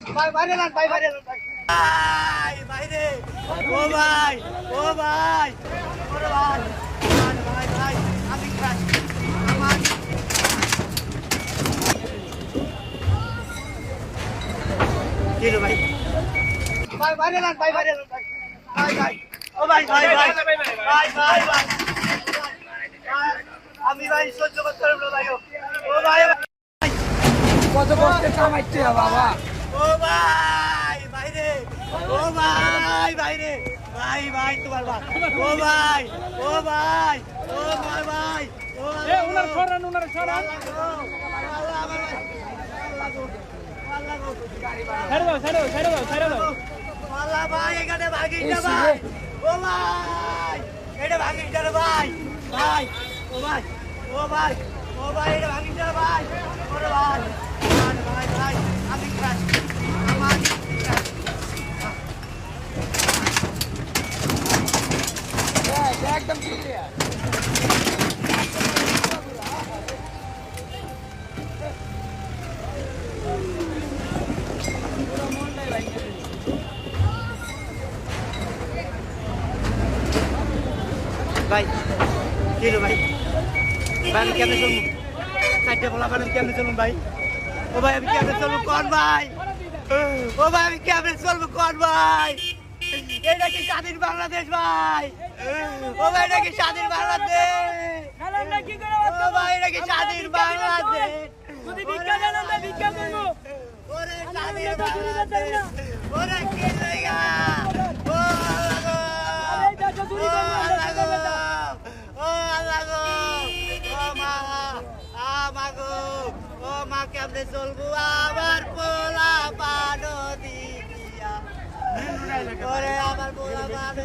ভাই বাইরে যান ভাই বাইরে যান ভাই ভাই বাইরে ও ভাই ও ভাই ওরে ভাই ভাই ভাই ভাই আমি ক্রাশ আমার কি রে ভাই ভাই বাইরে যান ভাই বাইরে যান ভাই ভাই ভাই ও ভাই ভাই ভাই ভাই ভাই ভাই আমি ভাই সহ্য করতে পারব না ভাই ও ভাই কত কষ্টে কামাইতে বাবা ও ভাই ভাইরে ও ভাই ভাইরে ভাই ভাই তোমার ভাই। ও ভাই ও ভাই ও ভাই ভাই। ও এ উনার সরান উনার সরান। ছেড়ে দাও ছেড়ে দাও ছেড়ে দাও ছেড়ে দাও। আল্লাহ ভাই এখানে ভাগিটা ভাই। ও ভাই এটা ভাগিটা রে ভাই। ভাই ও ভাই ও ভাই ও ভাই এটা ভাগিটা রে ভাই। ওরে ভাই ভাই ভাই। ভাই আমি ক্রাশ আমার crash। একদম ক্লিয়ার ভাই কি রে ভাই ভাই আমি কেমনে চলবো চারটে বলা মানে কেমনে চলুন ভাই ও ভাই আমি ক্যামেরা চলবো কোন ভাই? ও ভাই আমি ক্যামেরা চলবো কোন ভাই? এটা কি স্বাধীন বাংলাদেশ ভাই? ও ভাই এটা কি স্বাধীন বাংলাদেশ? ও ভাই এটা কি স্বাধীন বাংলাদেশ? যদি ভিক্ষা দেন ভিক্ষা করব। ওরে স্বাধীন বাংলাদেশ। ওরে কি জায়গা ও আল্লাহ গো এই দেশে চুরি ও করব, আল্লাহ দেশে করব না। গো ও আল্লাহ গো ও মা আ মা গো ও মা কেমনে চলবো আমার পোলা পানো দিয়া। ওরে আমার পোলা পানো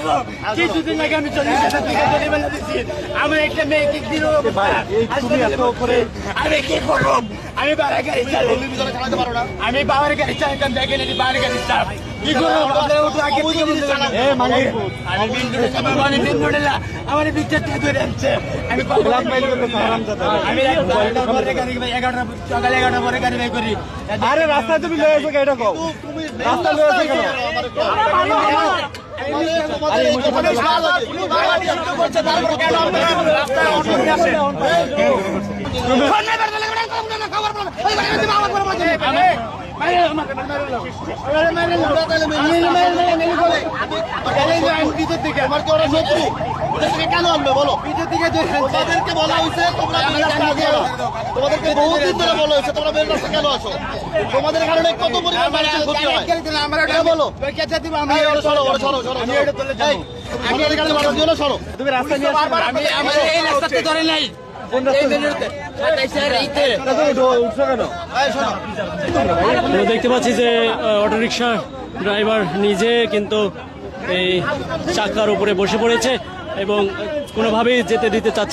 দিয়া কিছুদিন আগে আমি চল্লিশ হাজার টাকা জরিমানা দিচ্ছি আমার একটা দিল। আমি কি করব আমি বাবার গাড়ি চালাই। আমি বাবার গাড়ি চালাতাম দেখেন এটি বাবার গাড়ি কি করব পারেন। আমি মানে আমার বিচার ধরে আনছে? আমি গাড়ি এগারোটা সকালে এগারোটা পরে গাড়ি বের করি। আরে রাস্তায় তুমি লয়ে এটা রাস্তা লয়ে এসো কেন খবর কেন রাস্তা কেন তোমাদের কারণে বলো সরো, সরো, সরো, রাস্তা আমি এই রাস্তাতে ধরে নাই। দেখতে পাচ্ছি যে অটোরিকশা ড্রাইভার নিজে কিন্তু এই চাকার উপরে বসে পড়েছে এবং কোনোভাবেই যেতে দিতে চাচ্ছে না।